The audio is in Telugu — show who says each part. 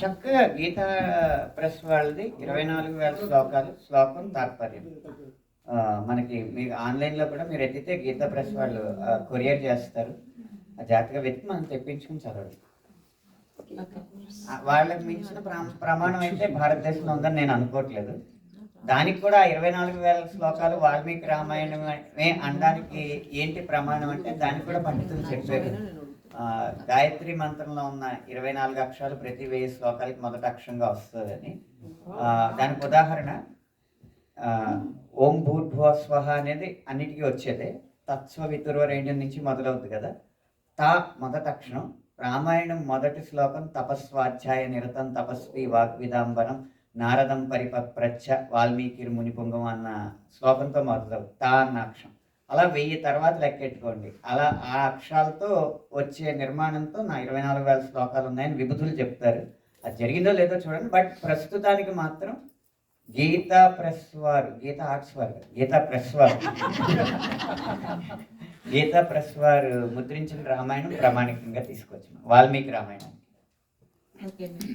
Speaker 1: చక్కగా గీతా ప్రెస్ వాళ్ళది ఇరవై నాలుగు వేల శ్లోకాలు శ్లోకం తాత్పర్యం. మనకి మీకు ఆన్లైన్లో కూడా మీరు ఎత్తితే గీతా ప్రెస్ వాళ్ళు కొరియర్ చేస్తారు. జాగ్రత్తగా వెతికి మనం తెప్పించుకుని చదవడం. వాళ్ళకి మించిన ప్రా- ప్రమాణం అయితే భారతదేశంలో ఉందని నేను అనుకోవట్లేదు. దానికి కూడా ఇరవై నాలుగు వేల శ్లోకాలు వాల్మీకి రామాయణమే అనడానికి ఏంటి ప్రమాణం అంటే దానికి కూడా పండితులు చెప్పారు. గాయత్రి మంత్రంలో ఉన్న ఇరవై నాలుగు అక్షరాలు ప్రతి వెయ్యి శ్లోకాలకి మొదటి అక్షరంగా వస్తుందని. దానికి ఉదాహరణ ఓం భూర్భువ అనేది అన్నిటికీ వచ్చేదే. తత్స్వ వితుర్వరేణ్యం నుంచి మొదలవుతుంది కదా. తా మొదటి అక్షరం రామాయణం మొదటి శ్లోకం తపస్వాధ్యాయ నిరతం తపస్వి వాగ్విదాంబరం నారదం పరిపప్రచ్చ వాల్మీకి మునిపుంగం అన్న శ్లోకంతో మొదలవు. తా అన్న అక్షరం. అలా వెయ్యి తర్వాత లెక్కెట్టుకోండి. అలా ఆ అక్షరాలతో వచ్చే నిర్మాణంతో నా ఇరవై నాలుగు వేల శ్లోకాలు ఉన్నాయని విభుతులు చెప్తారు. అది జరిగిందో లేదో చూడండి. బట్ ప్రస్తుతానికి మాత్రం గీతా ప్రెస్ వారు గీతా ఆర్ట్స్ వారు గీత గీతా ప్రెస్ వారు. గీతా ప్రెస్ వారు ముద్రించిన రామాయణం ప్రామాణికంగా తీసుకొచ్చాం వాల్మీకి రామాయణం.